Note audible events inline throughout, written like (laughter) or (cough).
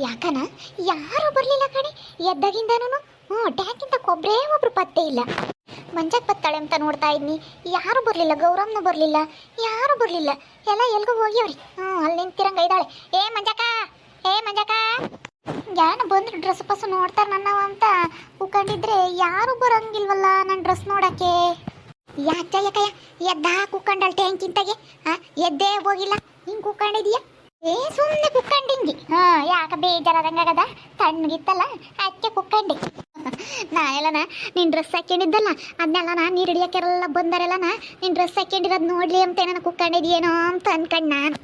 ಯಾಕನ? ಯಾರು ಬರಲಿಲ್ಲ ಕಣೆ. ಎದ್ದಾಗಿಂದನೂ ಹ್ಞೂ ಟ್ಯಾಂಕಿಂದ ಒಬ್ಬರೇ ಒಬ್ರು ಪತ್ತೆ ಇಲ್ಲ. ಮಂಜಕ್ಕೆ ಬತ್ತಾಳೆ ಅಂತ ನೋಡ್ತಾ ಇದ್ನಿ. ಯಾರು ಬರಲಿಲ್ಲ ಗೌರವ್ನ ಬರಲಿಲ್ಲ. ಯಾರು ಬರಲಿಲ್ಲ. ಎಲ್ಲ ಎಲ್ಗೂ ಹೋಗ್ಯವ್ರಿ ಹ್ಞೂ ಅಲ್ಲಿ ನಿಂತಿರಂಗ ಇದ್ದಾಳೆ. ಏ, ಮಂಜಕ್ಕ! ಏ, ಮಂಜಕ್ಕ! ಯಾರು ಬಂದ್ರು ಡ್ರೆಸ್ ಪಸ್ ನೋಡ್ತಾರೆ ನನ್ನವ ಅಂತ ಕೂಕೊಂಡಿದ್ರೆ ಯಾರು ಬರಂಗಿಲ್ವಲ್ಲ ನನ್ನ ಡ್ರೆಸ್ ನೋಡಕ್ಕೆ? ಯಾಕ ಯಾಕಯ್ಯ ಎದ್ದ ಕುಕ್ಕಂಡಲ್ ಟ್ಯಾಂಕಿಂತಾಗೆ? ಹಾ ಎದ್ದೇ ಹೋಗಿಲ್ಲ. ಹಿಂಗೆ ಕುಕ್ಕಂಡಿದೀಯ ಏ ಸುಮ್ಮನೆ ಕುಕ್ಕಂಡಿಂಗಿ ಹಾ, ಯಾಕ ಬೇಜಾರಾದಂಗಾಗದ ತಣ್ಣಗಿತ್ತಲ್ಲ, ಅದಕ್ಕೆ ಕುಕ್ಕಂಡಿ. ನಾನೆಲ್ಲನ ನಿನ್ ಡ್ರೆಸ್ ಹಾಕೊಂಡಿದ್ದಲ್ಲ ಅದನ್ನೆಲ್ಲನ ನೀರು ಹಿಡಿಯಕ್ಕೆಲ್ಲ ಬಂದರೆಲ್ಲನ ನಿನ್ ಡ್ರೆಸ್ ಹಾಕೊಂಡಿರೋದು ನೋಡ್ಲಿ ಅಂತ ನಾನು ಕುಕ್ಕಂಡಿದ್ಯೇನೋ ಅಂತ ಅನ್ಕಂಡ್ ನಾನು.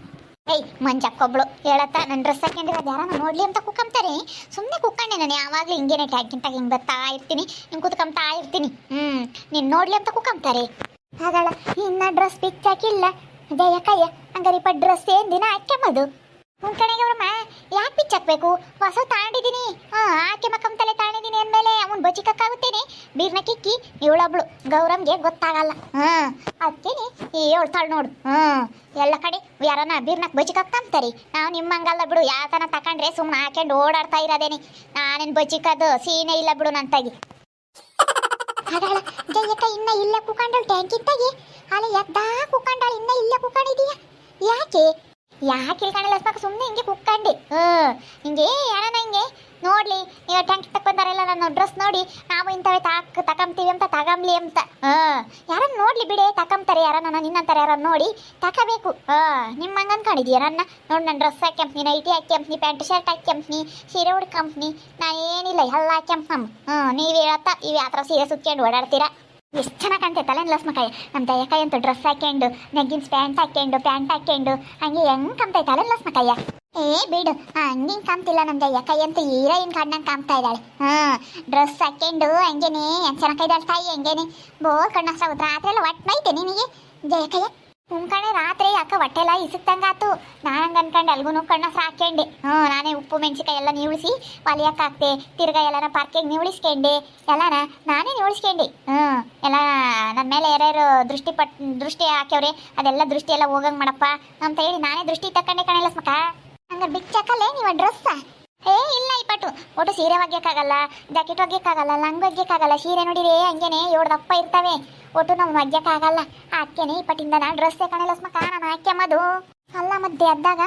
ಏಯ್ ಮಂಜಕ್ಕೊಬ್ಳು ಹೇಳತ್ತ ನನ್ನ ಡ್ರೆಸ್ ಹಾಕೊಂಡಿರೋದು ಯಾರನ್ನ ನೋಡ್ಲಿ ಅಂತ ಕುಕ್ಕಂತಾರೆ ಸುಮ್ಮನೆ ಕುಕ್ಕಂಡೆ ನಾನು, ಯಾವಾಗಲೂ ಹಿಂಗೇನೆ ಟ್ಯಾಗಿಂತ ಹಿಂಗೆ ಬರ್ತಾ ಇರ್ತೀನಿ, ಹಿಂಗೆ ಕುತ್ಕೊಂತಾ ಇರ್ತೀನಿ. ಹ್ಞೂ ನೀನು ನೋಡ್ಲಿ ಅಂತ ಕುಕ್ಕಂತಾರೆ ಹಾಗಳ ಇನ್ನ ಡ್ರೆಸ್ ಪಿಚ್ ಹಾಕಿಲ್ಲ ಜಯ ಕಯ್ಯ ಹಂಗಾರಿಪ್ಪ ಡ್ರೆಸ್ ಏನ್ ದಿನ ಹಾಕ್ಯಂಬದು ಹ್ಞೂ ಕಣೆಗೆ ಅವ್ರಮ್ಮ ಯಾಕೆ ಪಿಚ್ ಹಾಕ್ಬೇಕು? ಹೊಸ ತಾಂಡಿದ್ದೀನಿ ಹಾಂ, ಆಕೆ ಮಕ್ಕಂತಲೆ ತಾಂಡಿದ್ದೀನಿ ಅಂದಮೇಲೆ ಅವನ್ ಬಚಿಕಕ್ಕಾಗುತ್ತೇನೆ ಬೀರ್ನ ಕಿಕ್ಕಿ, ಇವಳೊಬ್ಳು. ಗೌರಮ್ಗೆ ಗೊತ್ತಾಗಲ್ಲ. ಹಾಂ ಅದಕ್ಕೇನೆ ಹೇಳ್ತಾಳು ನೋಡು. ಹಾ, ಎಲ್ಲ ಕಡೆ ಯಾರನ್ನ ಬೀರ್ನಕ್ ಬಚಿಕಕ್ಕಂತಾರಿ ನಾವು ನಿಮ್ಮಂಗಲ್ಲ ಬಿಡು ಯಾಕನ ತಕೊಂಡ್ರೆ ಸುಮ್ಮನೆ ಹಾಕೊಂಡು ಓಡಾಡ್ತಾ ಇರೋದೇನೆ. ನಾನೇನು ಬಚಿಕದು ಸೀನೆ ಇಲ್ಲ ಬಿಡು ನಂತಾಗಿ. ತಗಿ ಜಯಕ್ಕ ಇನ್ನ ಇಲ್ಲೇ ಟ್ಯಾಂಕಿ ಟ್ಯಾಂಕಿತ್ತಾಗಿ ಅಲ್ಲ ಎದ್ದಾ ಕುಕ್ಕಂಡಳು ಇನ್ನ ಇಲ್ಲೇ ಕುಕ್ಕಂಡಿದೀಯ? ಯಾಕೆ? ಯಾಕೆ ಸಾಕು ಸುಮ್ಮನೆ ಹಿಂಗೆ ಕುಕ್ಕಂಡಿ. ಹ್ಞೂ ಹಿಂಗೆ ಯಾರನ್ನ ಹಿಂಗೆ? ನೋಡ್ಲಿ, ನೀವು ಟ್ಯಾಂಕ್ ತಕ್ಕ ಬಂದಾರಲ್ಲ ನನ್ನ ಡ್ರೆಸ್ ನೋಡಿ, ನಾವು ಇಂಥವೇ ತಾಕ್ ತಕಂತೀವಿ ಅಂತ, ತಗಂಬ್ಲಿ ಅಂತ. ಹಾಂ ಯಾರನ್ನ ನೋಡ್ಲಿ ಬಿಡೆ ತಕಂತಾರೆ ಯಾರನ್ನ ನಿನ್ನಂತಾರೆ ಯಾರನ್ನ ನೋಡಿ ತಕಬೇಕು. ಹಾಂ ನಿಮ್ಮ ಹಂಗೆ ಅನ್ಕೊಂಡಿದ್ಯಾ ನನ್ನ ನೋಡಿ ನನ್ನ ಡ್ರೆಸ್ ಹಾಕ್ಯಂಪ್ನಿ ನೈಟಿ ಹಾಕ್ಯಂಪ್ನಿ ಪ್ಯಾಂಟ್ ಶರ್ಟ್ ಹಾಕ್ಯಂಪ್ನಿ ಸೀರೆ ಉಡ್ಕಂಪ್ನಿ. ನಾ ಏನಿಲ್ಲ, ಎಲ್ಲ ಹಾಕ್ಯಂಪ್ ನಮ್ಮ ಹ್ಞೂ ನೀವು ಹೇಳತ್ತ ಇವು ಥರ ಸೀರೆ ಸುತ್ಕೊಂಡು ಓಡಾಡ್ತೀರಾ? ಎಷ್ಟು ಚೆನ್ನಾಗಿ ಕಾಣ್ತೈತಲ್ಲ ಲಸ್ಮಕಾಯ ನಮ್ಮ ದಯಕಾಯಿ ಅಂತ ಡ್ರೆಸ್ ಹಾಕ್ಯಂಡು ನೆಗ್ಗಿನ್ಸ್ ಪ್ಯಾಂಟ್ ಹಾಕ್ಯಂಡು ಪ್ಯಾಂಟ್ ಹಾಕ್ಯಂಡು, ಹಂಗೆ ಹೆಂಗ್ ಕಾಣ್ತೈತಲ್ಲ ಲಸ್ಮಕಾಯ ಏ, ಬಿಡು. ಹಂಗೆ ಕಾಣ್ತಿಲ್ಲ ನಮ್ಮ ದಯಕಾಯಿ ಅಂತ ಹೀರೋಯಿನ್ ಕಾಡ್ನಂಗೆ ಕಾಣ್ತಾ ಇದ್ದಾಳೆ. ಹಾಂ ಡ್ರೆಸ್ ಹಾಕ್ಯಂಡು, ಹಂಗೇನೆ, ಹೆಂಗ್ ಚೆನ್ನಾಗಿ ತಾಯಿ ಹಂಗೇನೆ. ಬೋ ಕಣ್ಣಸ್ರ ರಾತ್ರಿ ಎಲ್ಲ ಒಟ್ಟೈತೆ ನಿನಗೆ ಜಯಕಯ್ಯ ಕಣೆ, ರಾತ್ರಿ ಅಕ್ಕ ಹೊಟ್ಟೆ ಎಲ್ಲ ಇಸುಕ್ದಂಗಾತು ನಾನು ಅನ್ಕೊಂಡು, ಅಲ್ಗೂ ಕಣ್ಣ ಹಾಕ್ಯಂಡೆ ಹ್ಞೂ ನಾನೇ ಉಪ್ಪು ಮೆಣಸಿಕಾಯಿ ಎಲ್ಲ ನೀವುಳಿಸಿ ಒಲಿಯಕ್ಕೆ ಹಾಕ್ತೆ ತಿರ್ಗಾ ಎಲ್ಲನ ಪಾರ್ಕಿಗೆ ನೀವುಳಿಸ್ಕೊಂಡೆ. ಎಲ್ಲನ ನಾನೇ ನೀವುಳಿಸ್ಕೊಂಡೆ. ಹ್ಞೂ ಎಲ್ಲ ನನ್ನ ಮೇಲೆ ಯಾರ್ಯಾರು ದೃಷ್ಟಿ ಪಟ್, ದೃಷ್ಟಿ ಹಾಕ್ಯವ್ರೆ, ಅದೆಲ್ಲ ದೃಷ್ಟಿ ಎಲ್ಲ ಹೋಗಂಗೆ ಮಾಡಪ್ಪ ಅಂತ ಹೇಳಿ ನಾನೇ ದೃಷ್ಟಿ ತಕೊಂಡೆ ಕಣಲ್ಲ ಸ್ಮಕ ಹಂಗಾರೆ ಬಿಚ್ಚಕ್ಕಲ್ಲೇ ನೀವು ಡ್ರೆಸ್ ಏ, ಇಲ್ಲ ಈ ಪಟ್ಟು ಒಟ್ಟು ಸೀರೆ ಒಗ್ಯಕ್ಕಾಗಲ್ಲ ಜಾಕೆಟ್ ಒಗ್ಯಕ್ಕಾಗಲ್ಲ, ಲಂಗ್ ಒಗ್ಯಕ್ಕಾಗಲ್ಲ, ಸೀರೆ ನೋಡಿರಿ ಹಂಗೇನೆ ದಪ್ಪ ಇರ್ತವೆ. ಒಟ್ಟು ನಾವು ಒಗ್ಯಕ್ಕಾಗಲ್ಲ. ಹಾಕ್ಯನೆ ಈ ಪಟ್ಟಿಂದ ನಾನು ಡ್ರೆಸ್ ಕಣಲ್ಲ ಸ್ಮಕ ನಾನು ಮದು ಅಲ್ಲ ಮತ್ತೆ ಅದ್ದಾಗ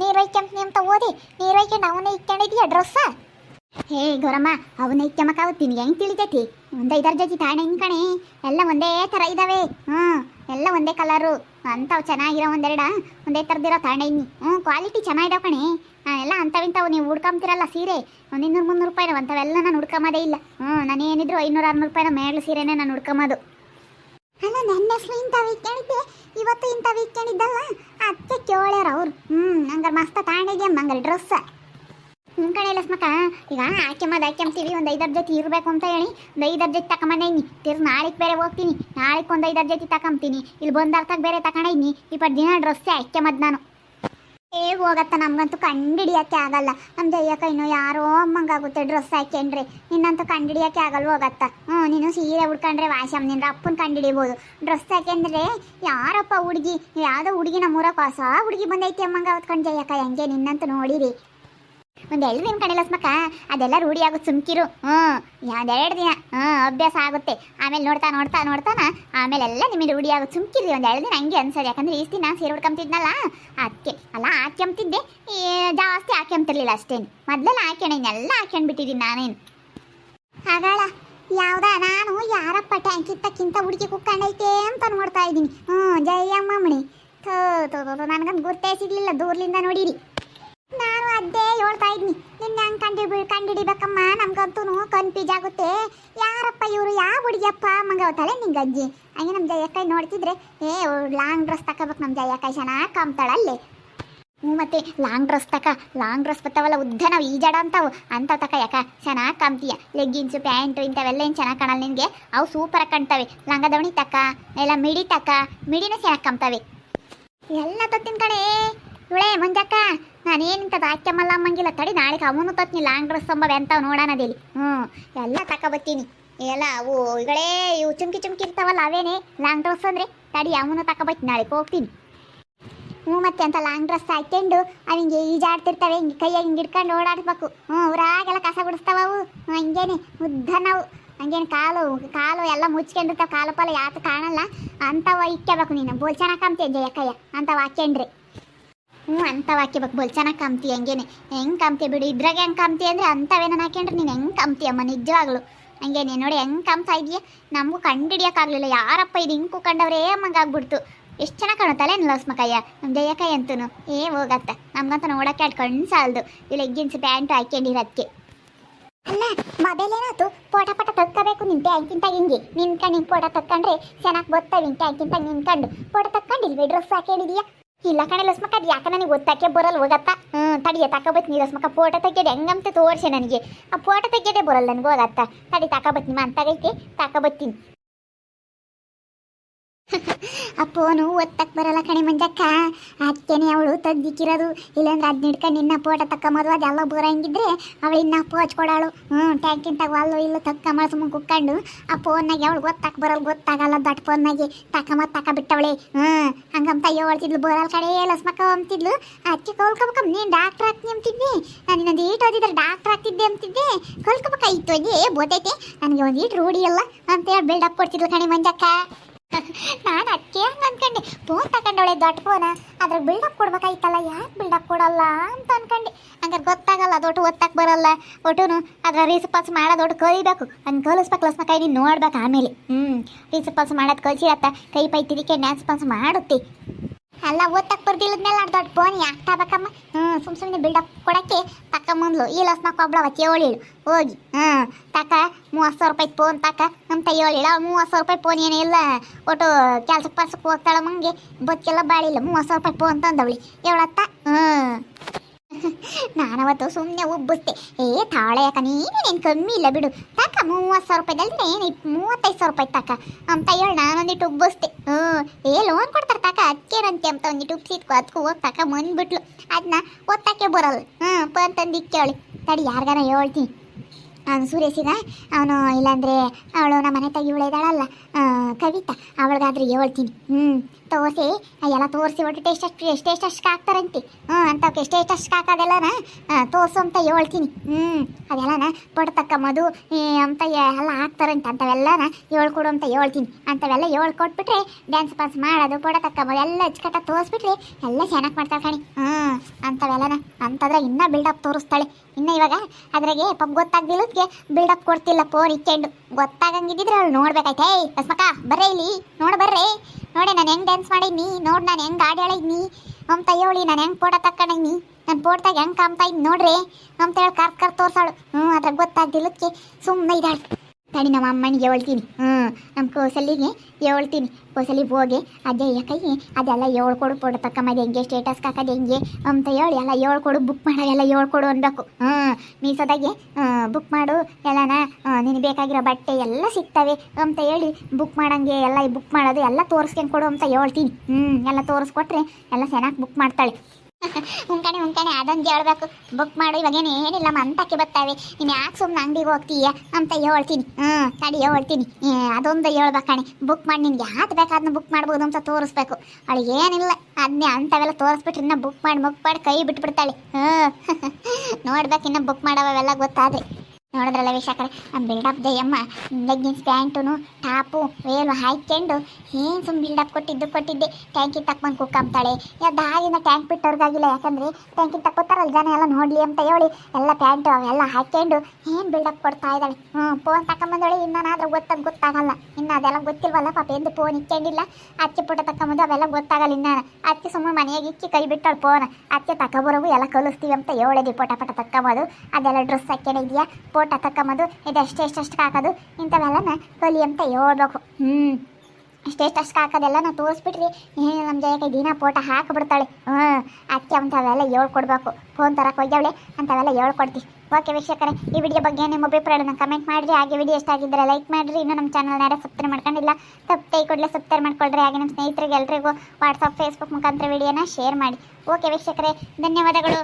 ನೀರು ಒಯ್ಕೊಂಬ್ನಿ ಅಂತ ಓದಿ. ನೀರು ಒಯ್ಕೊಂಡು ಅವನೇ ಇಕ್ಕೊಂಡಿದ್ಯಾ ಡ್ರೆಸ್ ಹೇ, ಗೌರಮ್ಮ, ಅವನ ಇಕ್ಕಮಕ್ಕಾಗುತ್ತೀನಿ ಹೆಂಗ್ ತಿಳಿತೈತಿ? ಒಂದ್ ಜೊತೆ ತಾಣ ಹಿಂಗ್ ಕಣೆ. ಎಲ್ಲ ಒಂದೇ ಥರ ಇದಾವೆ. ಹ್ಞೂ ಎಲ್ಲ ಒಂದೇ ಕಲರು ಅಂಥವು ಚೆನ್ನಾಗಿರೋ ಒಂದೆರಡ, ಒಂದೇ ಥರದಿರೋ ಇನ್ನಿ. ಹ್ಞೂ ಕ್ವಾಲಿಟಿ ಚೆನ್ನಾಗಿದಾವ ಕಣೆ. ಎಲ್ಲ ಅಂಥವಿಂಥವು ನೀವು ಹುಡ್ಕೊಂತೀರಲ್ಲ ಸೀರೆ. ಒಂದು ಇನ್ನೂರು ಮುನ್ನೂರು ರೂಪಾಯಿನ ಅಂಥವೆಲ್ಲ ನಾನು ಹುಡ್ಕೊಂಬೋದೇ ಇಲ್ಲ. ಹ್ಞೂ ನಾನು ಐನೂರು ಆರುನೂರು ರೂಪಾಯಿನ ಮೇಳು ಸೀರೆನೇ ನಾನು ಹುಡ್ಕೊಂಬೋದು. ಅಲ್ಲ, ನನ್ನ ಹೆಸರು ಇಂಥ ವೀಕೆಂಡಿದ್ದೆ ಇವತ್ತು ಇಂಥ ವೀಕೆಂಡ್ ಇದ್ದಲ್ಲ ಅದಕ್ಕೆ ಕೇಳ್ಯಾರ ಅವ್ರು. ಹ್ಞೂ ಹಂಗಾರೆ ಮಸ್ತ ತಗೊಂಡಿದ್ಯಮ್ಮ ಹಂಗಾರೆ ಡ್ರೆಸ್ ಕಡೆ ಇಲ್ಲ ಸ್ಮಕ ಈಗ ಹಾಕ್ಯಂಬದು ಹಾಕ್ಯಂತೀವಿ ಒಂದು ಐದಾರು ಜೊತೆ ಇರಬೇಕು ಅಂತ ಹೇಳಿ, ಒಂದು ಐದಾರು ಜೊತೆ ತಗೊಂಬಂದೈನಿ ತಿರ್ಗಿ ನಾಳೆಗೆ ಬೇರೆ ಹೋಗ್ತೀನಿ, ನಾಳೆಗೆ ಒಂದು ಐದಾರು ಜೊತೆ ತಗೊಂತೀನಿ ಇಲ್ಲಿ ಬಂದಾರ್ತಾಗ ಬೇರೆ ತಗೊಂಡೈನಿ ಇಪ್ಪತ್ತು ದಿನ ಡ್ರೆಸ್ಸೇ ಹಾಕ್ಯಂಬದು ನಾನು. ಏ, ಹೋಗತ್ತ, ನಮಗಂತೂ ಕಂಡಿಡಿಯೋಕ್ಕೆ ಆಗಲ್ಲ. ನಮ್ಮ ಜಯ್ಯಕ್ಕ ಇನ್ನೂ ಯಾರೋ ಅಮ್ಮಂಗಾಗುತ್ತೆ ಡ್ರೆಸ್ ಹಾಕ್ಯಂಡ್ರೆ. ನಿನ್ನಂತೂ ಕಂಡಿಡಿಯೋಕ್ಕೆ ಆಗಲ್ಲ ಹೋಗತ್ತ ಹ್ಞೂ, ನೀನು ಸೀರೆ ಉಡ್ಕೊಂಡ್ರೆ ವಾಶಮ್ ನಿನ್ನ ಅಪ್ಪನ ಕಂಡಿಡಿಬೋದು. ಡ್ರೆಸ್ ಹಾಕ್ಯಂದ್ರೆ ಯಾರಪ್ಪ ಹುಡುಗಿ? ಯಾವುದೋ ಹುಡುಗಿ ನಮ್ಮೂರಕ್ಕೆ ಹೊಸ ಹುಡುಗಿ ಬಂದೈತಿ ಅಮ್ಮಂಗ ಅವತ್ಕೊಂಡು ಜಯ್ಯಕ್ಕ ಹೆಂಗೆ ನಿನ್ನಂತೂ ನೋಡಿರಿ ಒಂದು ಎರಡು ದಿನ ಕಣೆ ಅದೆಲ್ಲ ರೂಢಿ ಆಗುತ್ತೆ ಸುಮ್ಕಿರು. ಹ್ಞೂ ಒಂದೆರಡು ದಿನ? ಹ್ಞೂ, ಅಭ್ಯಾಸ ಆಗುತ್ತೆ. ಆಮೇಲೆ ನೋಡ್ತಾ ನೋಡ್ತಾ ನೋಡ್ತಾನ ಆಮೇಲೆ ಎಲ್ಲ ನಿಮಗೆ ರೂಢಿ ಆಗುತ್ತೆ ಸುಮ್ಕಿರಿ ಒಂದು ಎರಡು ದಿನ ಹಂಗೆ ಅನ್ಸೋದು. ಯಾಕಂದ್ರೆ ಈ ದಿನ ಸೀರೆ ಉಡ್ಕೊಂತಿದ್ನಲ್ಲ ಅದಕ್ಕೆ ಅಲ್ಲ ಹಾಕ್ಯಂತಿದ್ದೆ ಈ ಜಾಸ್ತಿ ಹಾಕ್ಯಂತಿರ್ಲಿಲ್ಲ ಅಷ್ಟೇನು. ಮೊದಲೆಲ್ಲ ಹಾಕ್ಯಣ ಎಲ್ಲ ಹಾಕ್ಯಂಡ್ಬಿಟ್ಟಿದ್ದೀನಿ ನಾನೇನು. ಹಾಗಾಳ, ಯಾವ್ದ? ನಾನು ಯಾರಪ್ಪ ಟ್ಯಾಂಕಿತ್ತಕ್ಕಿಂತ ಹುಡುಗಿ ಕುಕ್ಕಂಡೈತೆ ಅಂತ ನೋಡ್ತಾ ಇದ್ದೀನಿ ಹ್ಞೂ ಜಯಮ್ಮ ಮಣಿ ಥೋ ಥೋ, ನನಗಂದು ಗುರ್ತೇ ಸಿಗ್ಲಿಲ್ಲ. ದೂರ್ಲಿಂದ ನೋಡಿರಿ. ನಾನು ಅದೇ ಹೇಳ್ತಾ ಇದ್ನಿ. ನಿನ್ನ ಹಂಗೆ ಕಂಡು ಕಂಡಿಡಿಬೇಕಮ್ಮ. ನಮ್ಗಂತೂ ಕನ್ಫ್ಯೂಸ್ ಆಗುತ್ತೆ. ಯಾರಪ್ಪ ಇವರು? ಯಾವ ಹುಡುಗಿಯಪ್ಪ? ಮಂಗವತ್ತಾಳೆ ನಿಂಗೆ ಅಜ್ಜಿ ಹಂಗೆ ನಮ್ಮ ಜಯಕಾಯಿ ನೋಡ್ತಿದ್ರೆ, ಏ ಲಾಂಗ್ ಡ್ರೆಸ್ ತಗೋಬೇಕು ನಮ್ಮ ಜಯಕಾಯಿ ಚೆನ್ನಾಗಿ ಕಾಮ್ತಾಳಲ್ಲೇ ಹ್ಞೂ ಮತ್ತೆ ಲಾಂಗ್ ಡ್ರೆಸ್ ತಕ. ಲಾಂಗ್ ಡ್ರೆಸ್ ಬರ್ತಾವಲ್ಲ ಉದ್ದ ನಾವು ಈಜಾಡ ಅಂತಾವು. ಅಂತ ತಕ ಯಾಕ? ಚೆನ್ನಾಗಿ ಕಾಮ್ತೀಯ ಲೆಗ್ಗಿನ್ಸು ಪ್ಯಾಂಟು ಇಂಥವೆಲ್ಲ ಏನು ಚೆನ್ನಾಗಿ ಕಾಣಲ್ಲ ನಿನಗೆ? ಅವು ಸೂಪರಾಗಿ ಕಾಣ್ತವೆ. ಲಂಗ ದವಣಿ ತಕ, ಎಲ್ಲ ಮಿಡಿ ತಕ, ಮಿಡಿನೂ ಚೆನ್ನಾಗಿ ಕಾಮ್ತವೆ ಎಲ್ಲ ತತ್ತಿನ ಕಡೆ ಇವಳೆ ಮಂಜಕ್ಕ ನಾನೇನಿಂತದ ಹಾಕ್ಯಮಲ್ಲ ಅಮ್ಮಂಗಿಲ್ಲ ತಡಿ ನಾಳೆ ಅವನು ತತ್ನಿ ಲಾಂಗ್ ಡ್ರೆಸ್ ಅಂಬವೆ ಅಂತಾವ್ ನೋಡೋಣದೇಲಿ ಹ್ಞೂ ಎಲ್ಲ ತಕೊಬತ್ತೀನಿ ಎಲ್ಲ ಅವು ಇಗಳೇ ಇವು ಚುಮ್ಕಿ ಚುಮ್ಕಿ ಇರ್ತಾವಲ್ಲ ಅವೇನೆ? ಲಾಂಗ್ ಡ್ರೆಸ್ ಅಂದ್ರೆ? ತಡಿ ಅವನು ತಕೊಬತ್ತೀನಿ ನಾಳೆಗೆ ಹೋಗ್ತೀನಿ. ಹ್ಞೂ ಮತ್ತೆ ಅಂತ ಲಾಂಗ್ ಡ್ರೆಸ್ ಹಾಕೊಂಡು ಅವಂಗೆ ಈಜಾಡ್ತಿರ್ತವೆ, ಹಿಂಗೆ ಕೈಯಾಗಿ ಹಿಂಗೆ ಹಿಡ್ಕೊಂಡು ಓಡಾಡ್ಬೇಕು. ಹ್ಞೂ ಊರಾಗೆಲ್ಲ ಕಸ ಗುಡಿಸ್ತಾವವು ಹಂಗೇನೆ, ಉದ್ದ ನಾವು. ಹಂಗೇನು ಕಾಲು ಕಾಲು ಎಲ್ಲ ಮುಚ್ಕೊಂಡಿರ್ತಾವೆ, ಕಾಲು ಪಾಲು ಯಾತು ಕಾಣಲ್ಲ. ಅಂಥವ ಇಕ್ಕಬೇಕು ನೀನು. ಬೋಲ್ ಚೆನ್ನಾಗಿ ಕಾಮ್ತೀಯ ಜಯಕ್ಕಯ್ಯ? ಅಂಥವು ಹಾಕ್ಯಂಡ್ರಿ. ಹ್ಞೂ, ಅಂಥವು ಹಾಕ್ಯಬೇಕು. ಬೋಲ್, ಚೆನ್ನಾಗಿ ಕಾಮ್ತಿ ಹಂಗೇನೆ. ಹೆಂಗೆ ಕಾಮ್ತಿ ಬಿಡು, ಇದ್ರಾಗೆ ಹೆಂಗೆ ಕಾಮ್ತಿ ಅಂದರೆ ಅಂಥವೇನ ಹಾಕ್ಯಂಡ್ರೆ ನೀನು ಹೆಂಗೆ ಕಾಮ್ತೀಯಮ್ಮ ನಿಜವಾಗ್ಲು. ಹಂಗೇನೆ, ನೋಡಿ ಹೆಂಗೆ ಕಾಮ್ತಾ ಇದೆಯಾ? ನಮಗೂ ಕಂಡಿಡಿಯೋಕ್ಕಾಗಲಿಲ್ಲ ಯಾರಪ್ಪ ಇದು ಹಿಂಗೆ ಅಮ್ಮಗೆ ಮಂಗಾಗ್ಬಿಡ್ತು ಎಷ್ಟು ಚೆನ್ನಾಗಿ ಕಾಣುತ್ತಲ್ಲ ಲಸ್ಮಕಯ್ಯ? ನಮ್ಮ ಜಯಕಯ್ಯ ಅಂತೂ ಏ, ಹೋಗತ್ತೆ. ನಮ್ಗಂತ ನೋಡಕ್ಕೆ ಅಡ್ ಕಣ್ಣು ಸಾಲದು ಈ ಲೆಗ್ಗಿನ್ಸ್ ಪ್ಯಾಂಟ್ ಹಾಕ್ಯಂಡಿರೋದಕ್ಕೆ ಅಲ್ಲ, ಮೊಬೈಲ್ ಏನಾಯ್ತು? ಪೋಟ ಪಟ ತಕ್ಕೋಬೇಕು ನಿನ್ ಟ್ಯಾಂಕಿಂತ ಹಿಂಗೆ. ನಿನ್ಕಂಡು ಹಿಂಗೆ ಪೋಟ ತಕ್ಕೊಂಡ್ರೆ ಚೆನ್ನಾಗಿ ಗೊತ್ತಾವೆ ನಿನ್ ಟ್ಯಾಂಕಿಂತ ನಿನ್ಕೊಂಡು ಪೋಟ ತಕ್ಕೊಂಡಿಲ್ವೇ, ಡ್ರೆಸ್ ಹಾಕೊಂಡಿದೀಯಾ ಇಲ್ಲ ಕಣೆ ಲಸ್ಮಕ್ಕ, ಅದು ಯಾಕೆ ನನಗೆ ಗೊತ್ತಾಕೆ? ಬರಲ್ಲ ಹೋಗತ್ತ? ಹ್ಞೂ ತಡಿಯ ತಗೋಬತ್ನಿ ಲಸ್ಮಕ್ಕ ಫೋಟೋ ತೆಗ್ಯೋದು, ಹೆಂಗಂತ ತೋರಿಸಿ ನನಗೆ? ಆ ಫೋಟೋ ತೆಗ್ಯೋದೇ ಬರಲ್ಲ ನನಗೆ ಹೋಗತ್ತ? ತಡಿ ತಗೋಬತ್ನಿ ಮಂತಾಗೈತೆ ತಗೋಬತ್ತೀನಿ ಆ (laughs) ಫೋನು ಒತ್ತಕ್ಕೆ ಬರಲ್ಲ ಕಣಿ ಮಂಜಕ್ಕ. ಅದಕ್ಕೇನೆ ಅವಳು ತೆಗ್ದಿಕ್ಕಿರೋದು. ಇಲ್ಲಾಂದ್ರೆ ಅದ್ ಹಿಡ್ಕೊಂಡು ನಿನ್ನ ಫೋಟೋ ತಕ್ಕಂಬೋದು ಅದೆಲ್ಲ ಬರಂಗಿದ್ರೆ ಅವಳು ಇನ್ನ ಪೋಚ್ ಕೊಡಾಳು ಹ್ಞೂ ಟ್ಯಾಂಕಿನ ಅಲ್ಲೋ ಇಲ್ಲ ತಕ್ಕಂಬ ಸುಮ್ಮನೆ ಕುಕ್ಕೊಂಡು ಆ ಅವಳು ಗೊತ್ತಾಕ್ ಬರಲ್ಲ, ಗೊತ್ತಾಗಲ್ಲ ದೊಡ್ಡ ಫೋನ್ನಾಗೆ ತಕ್ಕಮ್ಮ ತಕ್ಕ ಬಿಟ್ಟವಳೆ. ಹ್ಞೂ ಹಂಗಂತ ಹೇಳ್ತಿದ್ಲು ಬರಲ್ ಕಡೆ ಲಸ್ಮಕ್ಕ ಅಂತಿದ್ಲು ಅದಕ್ಕೆ ಕಲ್ಕೋಬೇಕಮ್ಮ ನೀನು ಡಾಕ್ಟರ್ ಆಗ್ತೀನಿ ಅಂತಿದ್ದೆ ನಾನು ಇನ್ನೊಂದು ಈಟ್ ಓದಿದ್ರೆ ಡಾಕ್ಟರ್ ಆಗ್ತಿದ್ದೆ ಅಂತಿದ್ದೆ ಕಲ್ಕೋಬೇಕಾಗಿತ್ತು ಅದೇ ಬೋತೈತೆ, ನನಗೆ ಒಂದು ಈಟ್ ರೂಢಿ ಅಲ್ಲ ಅಂತೇಳಿ ಬಿಲ್ಡಪ್ ಕೊಡ್ತಿದ್ಲು ಕಣಿ ಮಂಜಕ್ಕ. (laughs) ನಾನು ಅಕ್ಕೆ ಹಂಗೆ ಫೋನ್ ತಗೊಂಡವಳೆ ದೊಡ್ಡ ಫೋನ? ಅದ್ರ ಬಿಲ್ಡಪ್ ಕೊಡ್ಬೇಕಾಯ್ತಲ್ಲ ಯಾಕೆ ಬಿಲ್ಡಪ್ ಕೊಡಲ್ಲ? ಅಂತ ಅನ್ಕೊಂಡೆ. ಹಂಗಾರೆ ಗೊತ್ತಾಗಲ್ಲ ಅದೊಟ್ಟು ಒತ್ತಕ್ಕೆ ಬರಲ್ಲ. ಒಟ್ಟುನು ಅದ್ರ ರೀಸಪಾಸ್ ಮಾಡೋದು ಒಟ್ಟು ಕಲಿಬೇಕು. ಹಂಗೆ ಕಲಿಸ್ಬೇಕು ಲಸ್ಮ ಕೈ ನೀನು ನೋಡ್ಬೇಕು ಆಮೇಲೆ. ಹ್ಞೂ ರೀಸಪಾಸ್ ಮಾಡೋದು ಕಲಿಸಿರತ್ತ ಕೈ ಪೈ ತಿರಿಕೆ ಡ್ಯಾನ್ಸ್ ಪಾಸ್ ಮಾಡುತ್ತೆ. ಅಲ್ಲ ಓದ್ತಕ್ಕೆ ಬರ್ದಿಲ್ಲದ್ಮೇಲೆ ನಾನು ದೊಡ್ಡ ಫೋನ್ ಯಾಕೆ ತಗೋಬೇಕಮ್ಮ? ಹ್ಞೂ ಸುಮ್ಮ ಸುಮ್ಮನೆ ಬಿಲ್ಡಪ್ ಕೊಡೋಕ್ಕೆ ತಕ್ಕಂಬಂದ್ಲು ಈ ಲಸ್ನ ಕೊಬ್ಳವ ಕೇಳಿಳು ಹೋಗಿ. ಹ್ಞೂ ತಕ ಮೂವತ್ತು ಸಾವಿರ ರೂಪಾಯಿ ಫೋನ್ ತಕ. ಅಂತ ಹೇಳಿಳ ಮೂವತ್ತು ಸಾವಿರ ರೂಪಾಯಿ ಫೋನ್ ಏನಿಲ್ಲ ಒಟ್ಟು ಕೆಲ್ಸಕ್ಕೆ ಪಾಸಕ್ಕೆ ಹೋಗ್ತಾಳ ಮಂಗೆ. ಬದುಕೆಲ್ಲ ಬಾಳಿಲ್ಲ. ಮೂವತ್ತು ಸಾವಿರ ರೂಪಾಯಿ ಫೋನ್ ತಂದವಳಿ. ಹೇಳತ್ತ ಹ್ಞೂ (laughs) ನಾನವತ್ತು ಸುಮ್ಮನೆ ಉಬ್ಬಿಸ್ತೆ. ಏ, ತಾಳೆ ಯಾಕ ನೀನೇನು ಕಮ್ಮಿ ಇಲ್ಲ ಬಿಡು. ತಕ್ಕ, ಮೂವತ್ತು ಸಾವಿರ ರೂಪಾಯಿದಲ್ಲಿ ಏನು ಮೂವತ್ತೈದು ಸಾವಿರ ರೂಪಾಯಿ ತಕ್ಕ. ಅಂತ ಹೇಳಿ ನಾನೊಂದಿಟ್ಟು ಉಬ್ಬಿಸ್ತೆ. ಹ್ಞೂ. ಏ ಲೋನ್ ಕೊಡ್ತಾರೆ ತಕ್ಕ ಅದಕ್ಕೇನಂತೆ ಅಂತ ಒಂದಿಟ್ಟು ಉಪ್ಸಿದ್ಕೋ ಅದಕ್ಕೂ ಹೋಗಿ ತಕ್ಕ ಮಂದ್ಬಿಟ್ಲು ಅದನ್ನ ಒತ್ತಕ್ಕೆ ಬರಲ್ಲ. ಹ್ಞೂ ಪನ್ ತಂದು ಕೇಳಿ. ತಡಿ ಯಾರಿಗಾರ ಹೇಳ್ತೀನಿ. ಅವನು ಸೂರ್ಯಸಿದ ಅವನು ಇಲ್ಲಾಂದ್ರೆ ಅವಳು ನಮ್ಮ ಮನೆ ತಾಗಿ ಇವಳಿದಾಳಲ್ಲ ಕವಿತಾ, ಅವಳಿಗಾದ್ರೆ ಹೇಳ್ತೀನಿ. ಹ್ಞೂ ತೋರಿಸಿ ಎಲ್ಲ ತೋರಿಸಿ ಒಟ್ಟು ಟೇಸ್ಟ್ ಅಷ್ಟು ಎಷ್ಟೆಷ್ಟು ಅಷ್ಟು ಹಾಕ್ತಾರಂತೆ. ಹ್ಞೂ ಅಂತವಕ್ಕೆ ಎಷ್ಟೆಷ್ಟು ಅಷ್ಟು ಹಾಕೋದೆಲ್ಲನ ತೋರಿಸು ಅಂತ ಹೇಳ್ತೀನಿ. ಹ್ಞೂ ಅದೆಲ್ಲನ ಪಡ್ತಕ್ಕ ಮದು ಅಂತ ಎಲ್ಲ ಹಾಕ್ತಾರಂತೆ ಅಂಥವೆಲ್ಲನ ಹೇಳ್ಕೊಡು ಅಂತ ಹೇಳ್ತೀನಿ. ಅಂಥವೆಲ್ಲ ಹೇಳ್ಕೊಟ್ಬಿಟ್ರೆ ಡ್ಯಾನ್ಸ್ ಪಾಸ್ ಮಾಡೋದು, ಪಡತಕ್ಕ ಮದು ಎಲ್ಲ ಹಚ್ಕಟ್ಟ ತೋರಿಸ್ಬಿಟ್ರೆ ಎಲ್ಲ ಚೆನ್ನಾಗಿ ಮಾಡ್ತಾಳೆ ಕಣಿ. ಹ್ಞೂ ಅಂಥವೆಲ್ಲನ ಅಂಥದ್ರಾಗ ಇನ್ನೂ ಬಿಲ್ಡಪ್ ತೋರಿಸ್ತಾಳೆ. ಇನ್ನು ಇವಾಗ ಅದ್ರಾಗೆ ಪಪ್ ಗೊತ್ತಾಗ್ದಿಲ್ಲದ್ಗೆ ಬಿಲ್ಡಪ್ ಕೊಡ್ತಿಲ್ಲ ಫೋನ್ ಇಕ್ಕೆಂಡು ಗೊತ್ತಾಗಂಗಿದ್ದಿದ್ರೆ ಅವಳು ನೋಡ್ಬೇಕಾಯ್ತು. ಅಸ್ಮಕ ಬರ್ರೆ ಇಲ್ಲಿ. ನೋಡು, ಬರ್ರೆ. ನೋಡಿ, ನಾನು ಹೆಂಗ್ ಡ್ಯಾನ್ಸ್ ಮಾಡೀನಿ ನೋಡಿ, ನಾನು ಹೆಂಗ್ ಹಾಡು ಹೇಳಿದ್ನಿ. ಅಂತ ಹೇಳಿ ನಾನು ಹೆಂಗ್ ಫೋಟೋ ತಕ್ಕೊಂಡೀನಿ ನನ್ನ ಫೋಟೋದಾಗ ಹೆಂಗೆ ಕಾಮ್ತಾ ಇದ್ ನೋಡ್ರಿ. ಅಂತ ಹೇಳಿ ಕರ್ ಕರ್ ತೋರ್ಸಾಳು. ಹ್ಞೂ ಅದ್ರಾಗ ಗೊತ್ತಾಗ್ದಿಲ್ಲಕ್ಕೆ ಸುಮ್ಮನೆ ಇದ್ದಾಳೆ ತಡಿ, ನಮ್ಮ ಅಮ್ಮನಿಗೆ ಹೇಳ್ತೀನಿ. ಹ್ಞೂ ನಮ್ಮ ಕೋಸಲಿಗೆ ಹೇಳ್ತೀನಿ. ಕೋಸಲಿ ಹೋಗಿ ಅದೇ ಕೈ ಅದೆಲ್ಲ ಹೇಳ್ಕೊಡು ಫೋಟೋ ತಕ್ಕಮ್ಮದು ಹೆಂಗೆ ಸ್ಟೇಟಸ್ ಹಾಕೋದು ಹೆಂಗೆ? ಅಂತ ಹೇಳಿ ಎಲ್ಲ ಹೇಳ್ಕೊಡು ಬುಕ್ ಮಾಡೋದೆಲ್ಲ ಹೇಳ್ಕೊಡು ಅನ್ಬೇಕು. ಹ್ಞೂ ಮೀಸೋದಾಗೆ ಬುಕ್ ಮಾಡು. ಎಲ್ಲನ ನಿನಗೆ ಬೇಕಾಗಿರೋ ಬಟ್ಟೆ ಎಲ್ಲ ಸಿಗ್ತವೆ ಅಂತ ಹೇಳಿ ಬುಕ್ ಮಾಡಂಗೆ ಎಲ್ಲ ಬುಕ್ ಮಾಡೋದು ಎಲ್ಲ ತೋರಿಸ್ಕೊಂಡು ಕೊಡು ಅಂತ ಹೇಳ್ತೀನಿ. ಹ್ಞೂ ಎಲ್ಲ ತೋರಿಸ್ಕೊಟ್ರೆ ಎಲ್ಲ ಚೆನ್ನಾಗಿ ಬುಕ್ ಮಾಡ್ತಾಳೆ. ಉಂಕಣೆ ಉಂಕಣೆ ಅದೊಂದು ಹೇಳ್ಬೇಕು. ಬುಕ್ ಮಾಡು, ಇವಾಗೇನು ಏನಿಲ್ಲ, ಮಂತಕ್ಕೆ ಬರ್ತಾವೆ. ನೀನು ಯಾಕೆ ಸುಮ್ಮನೆ ಅಂಗಡಿಗೆ ಹೋಗ್ತೀಯ ಅಂತ ಹೇಳ್ತೀನಿ. ಹ್ಞೂ ತಡಿ ಹೇಳ್ತೀನಿ. ಅದೊಂದು ಹೇಳ್ಬೇಕಣೆ ಬುಕ್ ಮಾಡಿ, ನಿನ್ಗೆ ಯಾವ್ದು ಬೇಕಾದ್ನ ಬುಕ್ ಮಾಡ್ಬೋದು ಅಂತ ತೋರಿಸ್ಬೇಕು. ಅವಳು ಏನಿಲ್ಲ ಅದನ್ನೇ ಅಂಥವೆಲ್ಲ ತೋರಿಸ್ಬಿಟ್ರೆ ಇನ್ನ ಬುಕ್ ಮಾಡಿ ಬುಕ್ ಮಾಡಿ, ಕೈ ಬಿಟ್ಬಿಡ್ತಾಳೆ. ಹ್ಞೂ (laughs) ನೋಡ್ಬೇಕು ಇನ್ನೂ ಬುಕ್ ಮಾಡೋವೆಲ್ಲ ಗೊತ್ತಾದ್ರೆ. ನೋಡಿದ್ರಲ್ಲ ವೀಕ್ಷಕರೇ? ಬಿಲ್ಡಪ್ ಜಯಮ್ಮ ಲೆಗ್ಗಿನ್ಸ್ ಪ್ಯಾಂಟುನು ಟಾಪು ವೇಲು ಹಾಕ್ಕೊಂಡು ಏನು ಸುಮ್ಮನೆ ಬಿಲ್ಡಪ್ ಕೊಟ್ಟಿದ್ದು ಕೊಟ್ಟಿದ್ದೆ. ಟ್ಯಾಂಕಿ ತಕ್ಕೊಂಡು ಕುಕ್ಕಂತಾಳೆ ದಾಗಿನ ಟ್ಯಾಂಕ್ ಬಿಟ್ಟವ್ರಿಗಾಗಿಲ್ಲ. ಯಾಕಂದ್ರೆ ಟ್ಯಾಂಕಿ ತಕ್ಕೋತಾರಲ್ಲ ಜನ ಎಲ್ಲ ನೋಡಲಿ ಅಂತ ಹೇಳಿ ಎಲ್ಲ ಪ್ಯಾಂಟು ಅವೆಲ್ಲ ಹಾಕ್ಕೊಂಡು ಏನು ಬಿಲ್ಡಪ್ ಕೊಡ್ತಾ ಇದ್ದಾಳೆ? ಹ್ಞೂ ಫೋನ್ ತಕೊಂಬಂದಳೆ ಇನ್ನೇನಾದ್ರೂ ಗೊತ್ತಾಗ ಗೊತ್ತಾಗಲ್ಲ. ಇನ್ನು ಅದೆಲ್ಲ ಗೊತ್ತಿಲ್ವಲ್ಲ? ಪಾಪ ಎಂದು ಫೋನ್ ಇಕ್ಕೊಂಡಿಲ್ಲ. ಅಕ್ಕಿ ಪುಟ ತಕೊಂಬಂದು ಅವೆಲ್ಲ ಗೊತ್ತಾಗಲ್ಲ ಇನ್ನ. ಅಕ್ಕಿ ಸುಮ್ಮನೆ ಮನೆಯಾಗಿ ಇಕ್ಕಿ ಕೈ ಬಿಟ್ಟಳು ಫೋನ್ ಅಕ್ಕಿ ತಕೊಬರೋವು ಎಲ್ಲ ಕಲಿಸ್ತೀವಿ ಅಂತ ಹೇಳಿದ್ವಿ ಪಟ ಪಟ ತಕ್ಕೊಂಬೋದು. ಅದೆಲ್ಲ ಡ್ರೆಸ್ ಹಾಕ್ಕೊಂಡಿದ್ಯಾ ಫೋಟೋ ತಕ್ಕಂಬದು ಇದು ಎಷ್ಟು ಎಷ್ಟಷ್ಟು ಹಾಕೋದು ಇಂಥವೆಲ್ಲನ ಕಲಿ ಅಂತ ಹೇಳ್ಬೇಕು ಹ್ಞೂ ಎಷ್ಟೆಷ್ಟು ಹಾಕೋದೆಲ್ಲ ನಾವು ತೋರಿಸ್ಬಿಟ್ರಿ ಏನು ನಮ್ಮ ಜಯಕ್ಕೆ ದಿನ ಫೋಟೋ ಹಾಕಿಬಿಡ್ತಾಳೆ. ಹ್ಞೂ ಅಕ್ಕಿ ಅಂಥವೆಲ್ಲ ಹೇಳ್ಕೊಡ್ಬೇಕು. ಫೋನ್ ತರಕ್ಕೆ ಹೋಗ್ಯಾವಳೆ ಅಂಥವೆಲ್ಲ ಹೇಳ್ಕೊಡ್ತೀವಿ ಓಕೆ ವೀಕ್ಷಕರೇ ಈ ವಿಡಿಯೋ ಬಗ್ಗೆ ನಿಮ್ಮ ಅಭಿಪ್ರಾಯನ ಕಮೆಂಟ್ ಮಾಡಿರಿ. ಹಾಗೆ ವಿಡಿಯೋ ಇಷ್ಟ ಆಗಿದ್ದರೆ ಲೈಕ್ ಮಾಡಿರಿ. ಇನ್ನೂ ನಮ್ಮ ಚಾನಲ್ ಯಾರು ಸಬ್ಸ್ಕ್ರೈಬ್ ಮಾಡ್ಕೊಂಡಿಲ್ಲ ತಪ್ಪು ಕೂಡಲೇ ಸಬ್ಸ್ಕ್ರೈಬ್ ಮಾಡ್ಕೊಳ್ರಿ. ಹಾಗೆ ನಮ್ಮ ಸ್ನೇಹಿತರಿಗೆ ಎಲ್ಲರಿಗೂ ವಾಟ್ಸಪ್ ಫೇಸ್ಬುಕ್ ಮುಖಾಂತರ ವಿಡಿಯೋನ ಶೇರ್ ಮಾಡಿ. ಓಕೆ ವೀಕ್ಷಕರೇ ಧನ್ಯವಾದಗಳು.